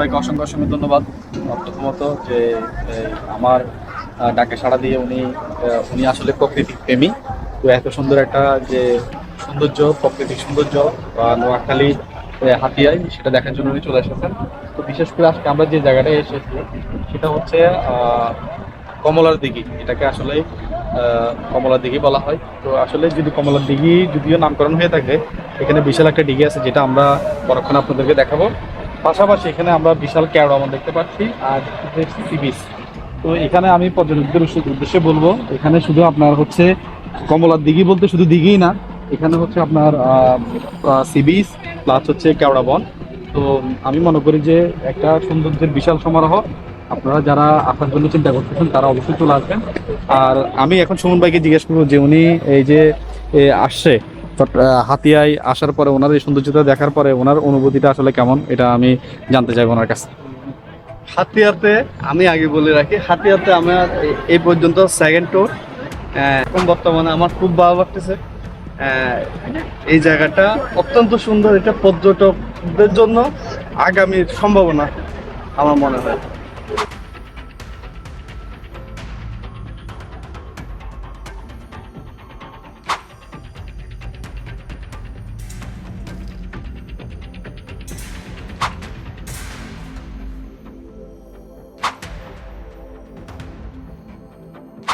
ভাইকে অসংখ্য অসংখ্য ধন্যবাদ। প্রথমত যে আমার ডাকে সাড়া দিয়ে উনি উনি আসলে প্রকৃতিক প্রেমী। তো এত সুন্দর একটা যে সৌন্দর্য প্রকৃতিক সৌন্দর্য বা নোয়াখালী হাতিয়ায় সেটা দেখার জন্য উনি চলে এসেছেন। তো বিশেষ করে আজকে আমরা যে জায়গাটায় এসেছি সেটা হচ্ছে কমলার দিঘি। এটাকে আসলে আহ, কমলার দিঘি বলা হয়। তো আসলে যদি কমলার দিঘি যদিও নামকরণ হয়ে থাকে এখানে বিশাল একটা দিঘি আছে যেটা আমরা পরক্ষণে আপনাদেরকে দেখাবো। পাশাপাশি এখানে আমরা বিশাল ক্যারোমন দেখতে পাচ্ছি আর বিচ তো এখানে আমি পর্যটকদের উদ্দেশ্যে- বলব, এখানে শুধু আপনার হচ্ছে কমলার দিঘি বলতে শুধু দিঘিই না, এখানে হচ্ছে আপনার সি বিচ প্লাস হচ্ছে কেওড়া বন তো আমি মনে করি যে একটা সৌন্দর্যের বিশাল সমারোহ। আপনারা যারা আসার জন্য চিন্তা করতেছেন, তারা অবশ্যই চলে আসবেন। আর আমি এখন সুমন ভাইকে জিজ্ঞেস করব যে উনি এই যে আসছে হাতিয়ায় আসার পরে ওনার এই সৌন্দর্যতা দেখার পরে ওনার অনুভূতিটা আসলে কেমন, এটা আমি জানতে চাইব ওনার কাছে। হাতিয়াতে আমি আগে বলে রাখি, হাতিয়াতে আমার এই পর্যন্ত সেকেন্ড ট্যুর এখন বর্তমানে আমার খুব ভালো লাগতেছে। এই জায়গাটা অত্যন্ত সুন্দর, এটা পর্যটকদের জন্য আগামীর সম্ভাবনা আমার মনে হয়।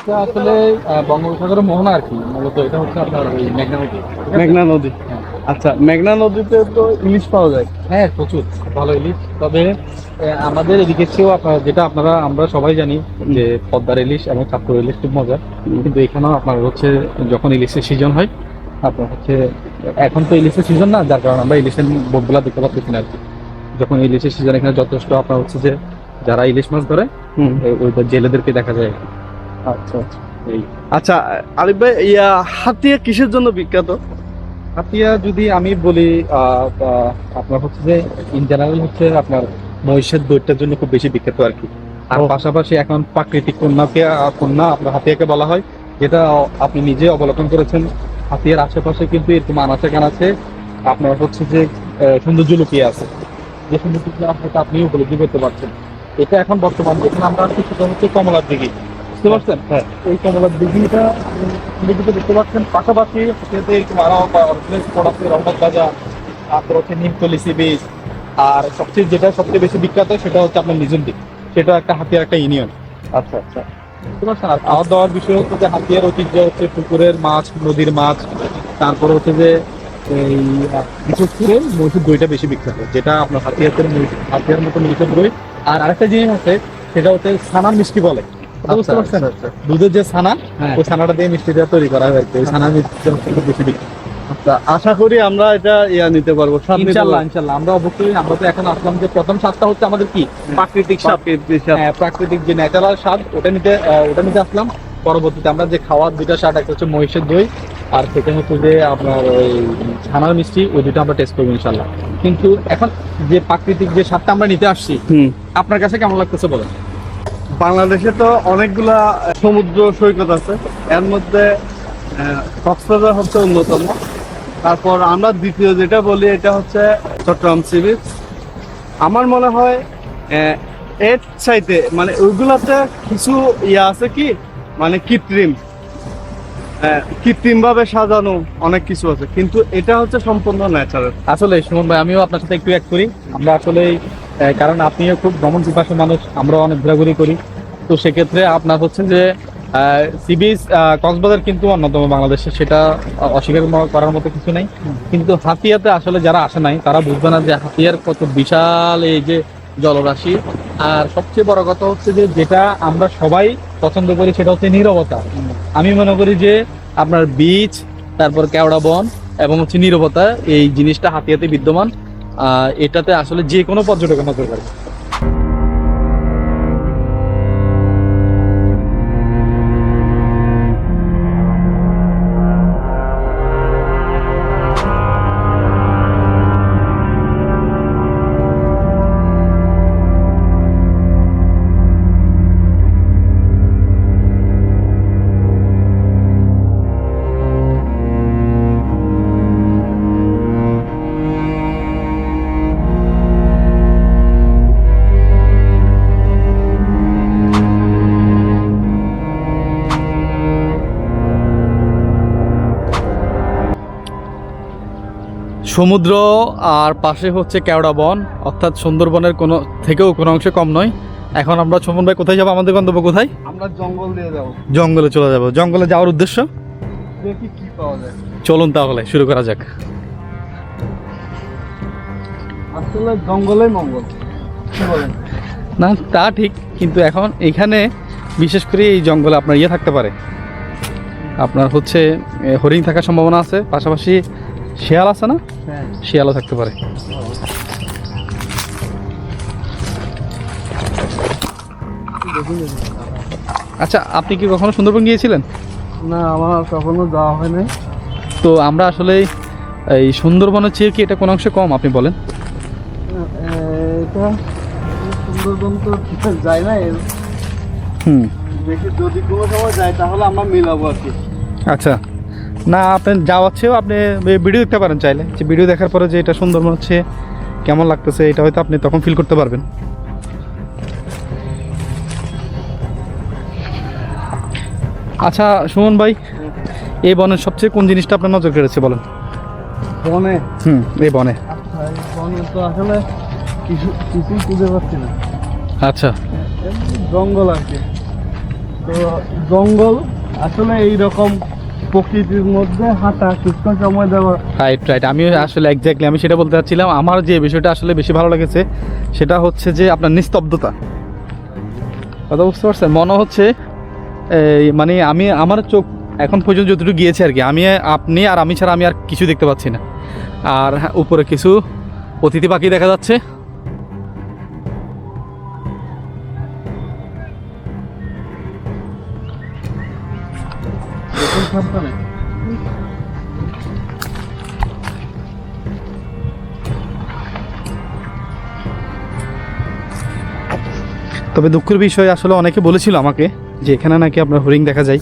এটা আসলে বঙ্গোপসাগরের মোহনা আর কি মূলত এটা হচ্ছে আপনার ওই মেঘনা নদী মেঘনা নদী। আচ্ছা মেঘনা নদীতে তো ইলিশ পাওয়া যায়? হ্যাঁ প্রচুর ভালো ইলিশ। তবে আমাদের এদিকে চেয়েও আপনার যেটা আপনারা আমরা সবাই জানি যে পদ্মার ইলিশ এবং চাঁদপুর ইলিশ খুব মজা কিন্তু এখানেও আপনার হচ্ছে যখন ইলিশের সিজন হয় আপনার হচ্ছে এখন তো ইলিশের সিজন না যার কারণে আমরা ইলিশের বোটগুলা দেখতে পাচ্ছি না আর কি। যখন ইলিশের সিজন এখানে যথেষ্ট আপনার হচ্ছে যে যারা ইলিশ মাছ ধরে ওই- জেলেদেরকে দেখা যায়। আচ্ছা আচ্ছা। এই। আচ্ছা আরিফ ভাই ইয়া হাতিয়া কিসের জন্য বিখ্যাত? হাতিয়া যদি আমি বলি আপনার হচ্ছে যে ইন জেনারেল হচ্ছে আপনার মহিষের দৈত্যের জন্য খুব বেশি বিখ্যাত আর কি। আর পাশাপাশি এখন প্রাকৃতিক কন্যাকে কন্যা আপনার হাতিয়াকে বলা হয় যেটা আপনি নিজে অবলোকন করেছেন। হাতিয়ার আশেপাশে কিন্তু এরকম আনাচে কানাচে আপনার হচ্ছে যে সৌন্দর্য লুকিয়ে আছে। যে সৌন্দর্য আপনি উপলব্ধি করতে পারছেন। এটা এখন বর্তমান যেখানে আমরা আছি সেটা হচ্ছে কমলার দিঘি। বুঝতে পারছেন? হ্যাঁ। এই কমলার দিঘিটা আপনি দেখতে পাচ্ছেন। পাশাপাশি হাতিয়াতে এরকম আরও স্পট আছে রহমত বাজার তারপর হচ্ছে নিমতলি সি বিচ আর সবচেয়ে যেটা সবচেয়ে বেশি বিখ্যাত সেটা হচ্ছে আপনার নিজের দিক সেটা একটা হাতিয়ার একটা ইউনিয়ন। আচ্ছা আচ্ছা। বুঝতে পারছেন? আর খাওয়া দাওয়ার বিষয় হচ্ছে যে হাতিয়ার ঐতিহ্য হচ্ছে পুকুরের মাছ নদীর মাছ তারপর হচ্ছে যে এই বিশেষ করে মহিষের দইটা বেশি বিখ্যাত যেটা আপনার হাতিয়াতের হাতিয়ার মতো মহিষের দই। আর আরেকটা জিনিস আছে সেটা হচ্ছে ছানা মিষ্টি বলে। বুঝতে আচ্ছা, পারছেন? আচ্ছা, দুধের যে ছানা হ্যাঁ। ওই ছানাটা দিয়ে মিষ্টিটা তৈরি করা হয় ওই ছানা বিখ্যাত আচ্ছা আশা করি আমরা এটা ইয়া নিতে পারব ইনশাল্লাহ ইনশাল্লাহ। আমরা অবশ্যই আমরা তো এখন আসলাম যে প্রথম স্বাদটা হচ্ছে আমাদের কি? প্রাকৃতিক স্বাদ। প্রাকৃতিক হ্যাঁ, প্রাকৃতিক যে ন্যাচারাল স্বাদ ওটা নিতে ওটা নিতে আসলাম। পরবর্তীতে আমরা যে খাওয়ার দুইটা স্বাদ একটা হচ্ছে মহিষের দই আর সেটা হচ্ছে যে আপনার ওই ছানার মিষ্টি ওই দুটো আমরা টেস্ট করব ইনশাল্লাহ। কিন্তু এখন যে প্রাকৃতিক যে স্বাদটা আমরা নিতে আসছি আপনার কাছে কেমন লাগতেছে বলেন? বাংলাদেশে তো অনেকগুলা সমুদ্র সৈকত আছে। এর মধ্যে কক্সবাজার হচ্ছে অন্যতম। তারপর আমরা দ্বিতীয় যেটা বলি, এটা হচ্ছে চট্টগ্রাম সি বিচ আমার মনে হয় এর চাইতে মানে ওইগুলাতে কিছু ইয়া আছে কি? মানে কৃত্রিম। কৃত্রিম ভাবে সাজানো অনেক কিছু আছে, কিন্তু এটা হচ্ছে সম্পূর্ণ ন্যাচারাল আসলে, সুমন ভাই, আমিও আপনার সাথে একটু এক করি। আমরা আসলে কারণ আপনিও খুব ভ্রমণ পিপাসু মানুষ আমরা অনেক ঘোরাঘুরি করি। তো সেক্ষেত্রে আপনার হচ্ছে যে সি বিচ কক্সবাজার কিন্তু অন্যতম বাংলাদেশে, সেটা অস্বীকার করার মতো কিছু নাই। কিন্তু হাতিয়াতে আসলে যারা আসে নাই, তারা বুঝবে না যে হাতিয়ার কত বিশাল এই যে জলরাশি। আর সবচেয়ে বড় কথা হচ্ছে যে, যেটা আমরা সবাই পছন্দ করি, সেটা হচ্ছে নীরবতা। আমি মনে করি যে, আপনার বীচ, তারপর কেওড়া বন এবং হচ্ছে নীরবতা, এই জিনিসটা হাতিয়াতে বিদ্যমান। এটাতে আসলে যে কোনো পর্যটক নজর কাড়বে সমুদ্র আর পাশে হচ্ছে কেওড়া বন। অর্থাৎ সুন্দরবনের কোনো থেকেও কোনো অংশে কম নয়। এখন আমরা সুমন ভাই কোথায় যাব? আমাদের গন্তব্য কোথায়? আমরা জঙ্গল দিয়ে যাব। জঙ্গলে চলে যাব। জঙ্গলে যাওয়ার উদ্দেশ্য? দেখি কি পাওয়া যায়। চলুন তাহলে শুরু করা যাক। আসলে জঙ্গলেই মঙ্গল। না তা ঠিক কিন্তু এখন এখানে বিশেষ করে এই জঙ্গলে আপনার ইয়ে থাকতে পারে। আপনার হচ্ছে হরিণ থাকার সম্ভাবনা আছে। পাশাপাশি শেয়াল আছে না? শিয়ালও থাকতে পারে। আচ্ছা আপনি কি কখনো সুন্দরবন গিয়েছিলেন? না আমার কখনো যাওয়া হয়নি তো আমরা আসলে এই সুন্দরবনের চেয়ে কি এটা কোন অংশে কম আপনি বলেন? এটা সুন্দরবন তো যায় না এর হুম। দেখি যদি কোনো সময় যায় তাহলে আমরা মিলাবো আর কি। আচ্ছা। না আপনি যাওয়ার চেয়েও আপনি ভিডিও দেখতে পারেন চাইলে। যে ভিডিও দেখার পরে যে এটা সুন্দরবন হচ্ছে কেমন লাগতেছে এটা হয়তো আপনি তখন ফিল করতে পারবেন। আচ্ছা সুমন ভাই এই বনের সবচেয়ে কোন জিনিসটা আপনার নজর কেড়েছে বলেন? বনে? হুম এই বনে। আচ্ছা বনে তো আসলে কিছু কিছুই খুঁজে পাচ্ছি না। আচ্ছা। জঙ্গল কি। তো জঙ্গল আসলে এই রকম প্রকৃতির মধ্যে হাঁটা, কিছুক্ষণ সময় দেওয়া। রাইট রাইট আমি আসলে এক্স্যাক্টলি আমি সেটা বলতে চাচ্ছিলাম, আমার যে বিষয়টা আসলে বেশি ভালো লেগেছে, সেটা হচ্ছে যে আপনার নিস্তব্ধতা। কথা বুঝতে পারছেন? মনে হচ্ছে মানে আমি, আমার চোখ এখন পর্যন্ত যতটুকু গিয়েছে আর কি, আমি, আপনি আর আমি ছাড়া আমি আর কিছু দেখতে পাচ্ছি না। আর উপরে কিছু অতিথি পাখি দেখা যাচ্ছে। তবে দুঃখের বিষয়, আসলে অনেকে বলেছিল আমাকে যে এখানে নাকি আপনার হরিণ দেখা যায়,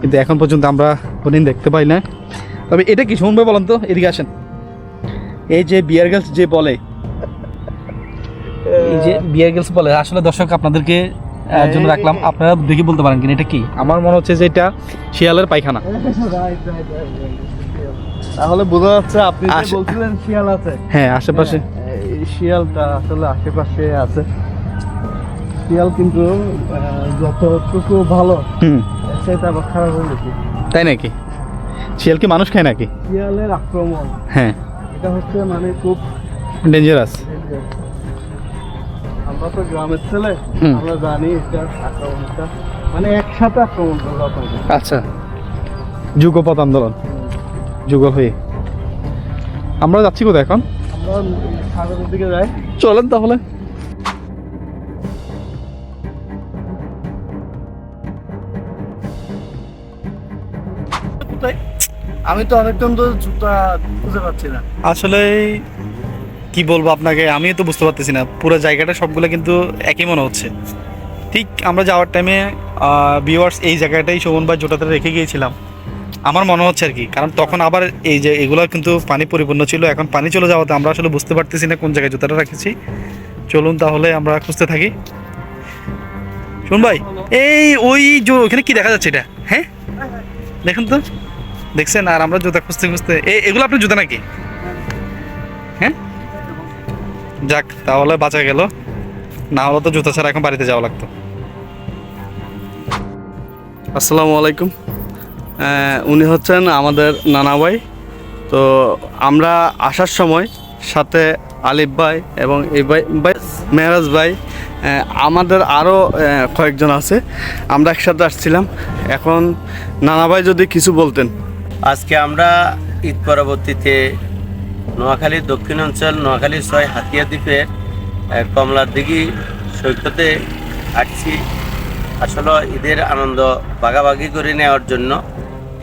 কিন্তু এখন পর্যন্ত আমরা হরিণ দেখতে পাই না। তবে এটা কি শুনবে বলেন তো? এদিকে আসেন। এই যে বিয়ার গার্লস যে বলে, এই যে বিয়ার গার্লস বলে, আসলে দর্শক, আপনাদেরকে জন্য রাখলাম। আপনারা দেখে বলতে পারেন কিনা এটা কি? আমার মনে হচ্ছে যে এটা শিয়ালের পায়খানা। তাহলে বোঝা যাচ্ছে আপনি যে বলছিলেন শিয়াল আছে। হ্যাঁ আশেপাশে। হ্যাঁ, শিয়ালটা আসলে আশেপাশে আছে। শিয়াল কিন্তু আহ, যতটুকু ভালো হুম। সেটা আবার খারাপ হয়ে গেছে তাই নাকি? শিয়াল কি মানুষ খায় নাকি? শিয়ালের আক্রমণ। হ্যাঁ। এটা হচ্ছে মানে খুব ডেঞ্জারাস আমরা তো গ্রামের ছেলে আমরা জানি আক্রমণটা। মানে একসাথে আক্রমণ করল আচ্ছা। যুগপথ আন্দোলন। যুগল হয়ে। আমরা যাচ্ছি কোথায় এখন? আমরা সাগরের দিকে যাই। চলেন তাহলে। আমি তো অনেকক্ষণ তো জুতা খুঁজে পাচ্ছি না। আসলে কি বলব আপনাকে? আমি তো বুঝতে পারতেছি না। পুরো জায়গাটা সবগুলো কিন্তু একই মনে হচ্ছে। ঠিক আমরা যাওয়ার টাইমে ভিউয়ার্স এই জায়গাটাই শোভন ভাই জোটাতে রেখে গিয়েছিলাম। আমার মনে হচ্ছে আর কি। কারণ তখন আবার এই যে এগুলো কিন্তু পানি পরিপূর্ণ ছিল। এখন পানি চলে যাওয়াতে আমরা আসলে বুঝতে পারতেছি না কোন জায়গায় জুতাটা রাখেছি। চলুন তাহলে আমরা খুঁজতে থাকি। শুন ভাই, এই ওই যে ওখানে কি দেখা যাচ্ছে এটা? হ্যাঁ? দেখুন তো। দেখছেন? আর আমরা জুতা খুঁজতে খুঁজতে এগুলো আপনার জুতা নাকি? হ্যাঁ? যাক তাহলে বাঁচা গেল। না হলে তো জুতা ছাড়া এখন বাড়িতে যাওয়া লাগতো। আসসালামু আলাইকুম। উনি হচ্ছেন আমাদের নানা ভাই। তো আমরা আসার সময় সাথে আলিফ ভাই এবং এই ভাই ভাই মেহরাজ ভাই আমাদের আরও কয়েকজন আছে। আমরা একসাথে আসছিলাম। এখন নানা ভাই যদি কিছু বলতেন। আজকে আমরা ঈদ পরবর্তীতে নোয়াখালী দক্ষিণাঞ্চল নোয়াখালী ছয় হাতিয়া দ্বীপের কমলার দিঘি সৈকতে আসছি আসলে ঈদের আনন্দ ভাগাভাগি করে নেওয়ার জন্য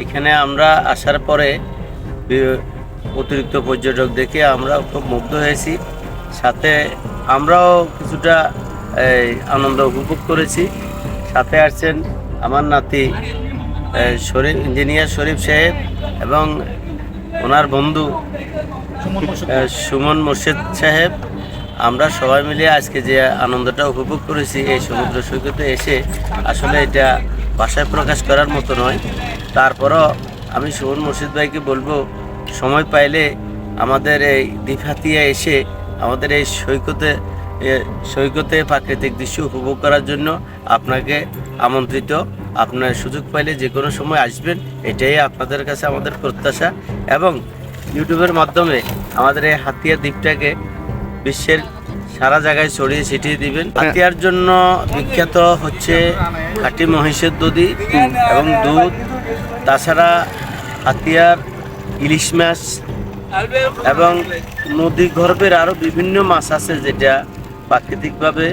এখানে আমরা আসার পরে অতিরিক্ত পর্যটক দেখে আমরা খুব মুগ্ধ হয়েছি। সাথে আমরাও কিছুটা আনন্দ উপভোগ করেছি। সাথে আসছেন আমার নাতি শরীফ, ইঞ্জিনিয়ার শরীফ সাহেব এবং ওনার বন্ধু সুমন মোর্শেদ সাহেব, আমরা সবাই মিলে আজকে যে আনন্দটা উপভোগ করেছি এই সমুদ্র সৈকতে এসে, আসলে এটা ভাষায় প্রকাশ করার মতো নয়। তারপরও আমি সুমন মুর্শিদ ভাইকে বলব, সময় পাইলে আমাদের এই দ্বীপহাতিয়া এসে আমাদের এই সৈকতে সৈকতে প্রাকৃতিক দৃশ্য উপভোগ করার জন্য আপনাকে আমন্ত্রিত। আপনার সুযোগ পাইলে যে কোনো সময় আসবেন, এটাই আপনাদের কাছে আমাদের প্রত্যাশা। এবং ইউটিউবের মাধ্যমে আমাদের এই হাতিয়ার দ্বীপটাকে বিশ্বের সারা জায়গায় ছড়িয়ে ছিটিয়ে দিবেন। হাতিয়ার জন্য বিখ্যাত হচ্ছে খাঁটি মহিষের দধি এবং দুধ, তাছাড়া হাতিয়ার, ইলিশ মাছ এবং নদী গর্ভের আরও বিভিন্ন মাছ আছে যেটা প্রাকৃতিকভাবে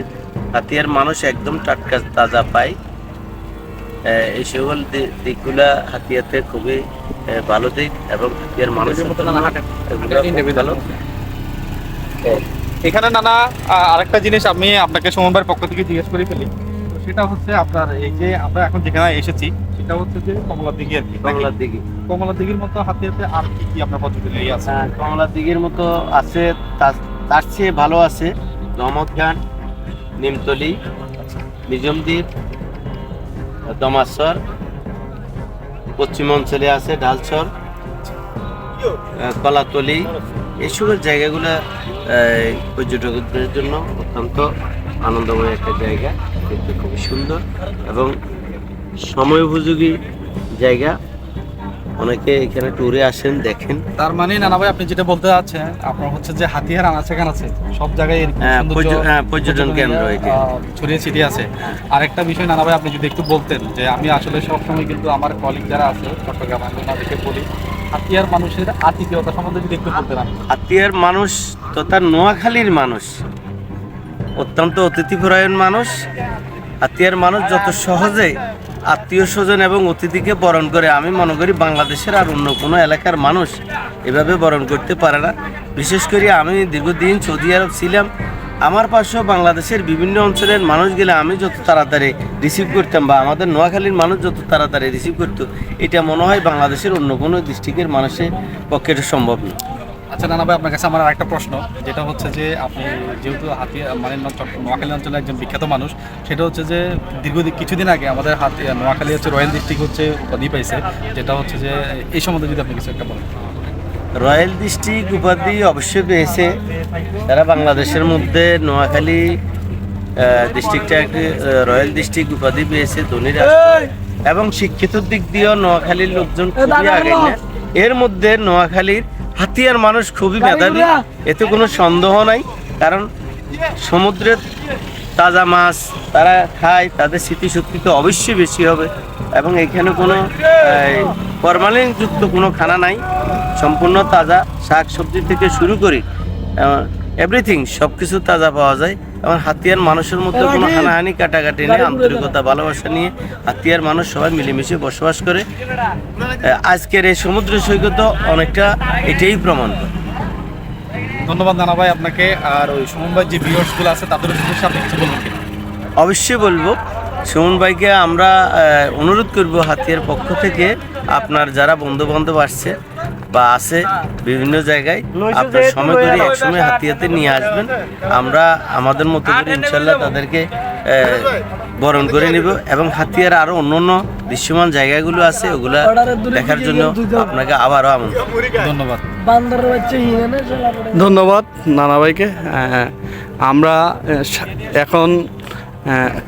হাতিয়ার মানুষ একদম টাটকা তাজা পায়। এই সকল দিকগুলা হাতিয়াতে খুবই ভালো দিক এবং হাতিয়ার মানুষের খুব ভালো। এখানে নানা আরেকটা জিনিস আমি আপনাকে সমবায়ের পক্ষ থেকে জিজ্ঞেস করে ফেলি। সেটা হচ্ছে আপনার এই যে আমরা এখন যেখানে এসেছি সেটা হচ্ছে যে কমলা দিঘি আর কি? কমলার দিঘি। কমলা দিঘির মতো হাতিয়াতে আর কি কি আপনার পদ্ধতি এই আছে? আহ, কমলার দিঘির মতো আছে তার- চেয়ে ভালো আছে রহমত গান নিমতলি নিজম দমাশ্বর পশ্চিম অঞ্চলে আছে ডালচর কলাতলি এইসবের জায়গাগুলো পর্যটকদের জন্য অত্যন্ত আনন্দময় একটা জায়গা। দেখতে খুবই সুন্দর এবং সময় উপযোগী জায়গা। অনেকে এখানে ট্যুরে আসেন দেখেন। তার মানে নানা ভাই আপনি যেটা বলতে চাচ্ছেন আপনার হচ্ছে যে হাতিয়ার আনাচে আছে সব জায়গায় হ্যাঁ, সৌন্দর্য, পর্য- হ্যাঁ, পর্যটন কেন্দ্র। ছড়িয়ে ছিটিয়ে আছে। আরেকটা বিষয় নানা ভাই আপনি যদি একটু বলতেন যে আমি আসলে সবসময় কিন্তু আমার কলিগ যারা আছে চট্টগ্রাম আমি ওনাদেরকে বলি হাতিয়ার মানুষের আতিথেয়তা সম্বন্ধে যদি একটু বলতেন হাতিয়ার মানুষ তথা নোয়াখালীর মানুষ অত্যন্ত অতিথিপরায়ণ মানুষ। হাতিয়ার মানুষ যত সহজে আত্মীয় স্বজন এবং অতিথিকে বরণ করে আমি মনে করি বাংলাদেশের আর অন্য কোনো এলাকার মানুষ এভাবে বরণ করতে পারে না। বিশেষ করে আমি দীর্ঘদিন সৌদি আরব ছিলাম। আমার পাশেও বাংলাদেশের বিভিন্ন অঞ্চলের মানুষ গেলে আমি যত তাড়াতাড়ি রিসিভ করতাম বা আমাদের নোয়াখালীর মানুষ যত তাড়াতাড়ি রিসিভ করতো, এটা মনে হয় বাংলাদেশের অন্য কোনো ডিস্ট্রিক্টের মানুষের পক্ষে সম্ভব না। আচ্ছা নানা ভাই, আপনার কাছে আমার আরেকটা প্রশ্ন। যেটা হচ্ছে যে, আপনি যেহেতু হাতিয়া মানে নোয়াখালী অঞ্চলে একজন বিখ্যাত মানুষ, সেটা হচ্ছে যে, দীর্ঘদিন কিছুদিন আগে আমাদের হাতে নোয়াখালী হচ্ছে রয়্যাল ডিস্ট্রিক্ট হচ্ছে উপাধি পাইছে, যেটা হচ্ছে যে, এই সম্বন্ধে যদি আপনি কিছু একটা বলেন। রয়্যাল ডিস্ট্রিক্ট উপাধি অবশ্যই পেয়েছে। তারা বাংলাদেশের মধ্যে নোয়াখালী ডিস্ট্রিক্টটা একটি রয়্যাল ডিস্ট্রিক্ট উপাধি পেয়েছে ধনী এবং শিক্ষিত দিক দিয়েও নোয়াখালীর লোকজন খুবই আগে এর মধ্যে নোয়াখালীর হাতিয়ার মানুষ খুবই মেধাবী। এতে কোনো সন্দেহ নাই কারণ সমুদ্রের তাজা মাছ তারা খায় তাদের স্মৃতিশক্তি তো অবশ্যই বেশি হবে এবং এখানে কোনো ফরমালিনযুক্ত কোনো খানা নাই। সম্পূর্ণ তাজা শাক সবজি থেকে শুরু করি এভরিথিং সব কিছু তাজা পাওয়া যায়। এবং হাতিয়ার মানুষের মধ্যে কোনো হানাহানি কাটাকাটি নেই আন্তরিকতা ভালোবাসা নিয়ে হাতিয়ার মানুষ সবাই মিলেমিশে বসবাস করে। আজকের এই সমুদ্র সৈকত অনেকটা এটাই প্রমাণ। করে ধন্যবাদ নানা ভাই আপনাকে। আর ওই সুমন ভাই যে ভিউয়ার্সগুলো আছে তাদের উদ্দেশ্যে আপনি কিছু বলবেন অবশ্যই বলব সুমন ভাইকে আমরা অনুরোধ করব হাতিয়ার পক্ষ থেকে আপনার যারা বন্ধু বান্ধব আসছে বা আছে বিভিন্ন জায়গায়। আপনার সময় করে একসময় হাতিয়াতে নিয়ে আসবেন। আমরা আমাদের মতো করে ইনশাল্লাহ তাদেরকে বরণ করে নিব এবং হাতিয়ার আরও অন্য অন্য দৃশ্যমান জায়গাগুলো আছে ওগুলা দেখার জন্য আপনাকে আবারও আমন্ত্রণ। ধন্যবাদ। ধন্যবাদ নানা ভাইকে। আমরা এখন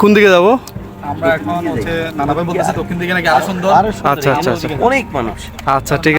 কোন দিকে যাব? আমরা এখন হচ্ছে নানা ভাই বলতেছে দক্ষিণ দিকে নাকি আরও সুন্দর। আচ্ছা আচ্ছা আচ্ছা। অনেক মানুষ। আচ্ছা ঠিক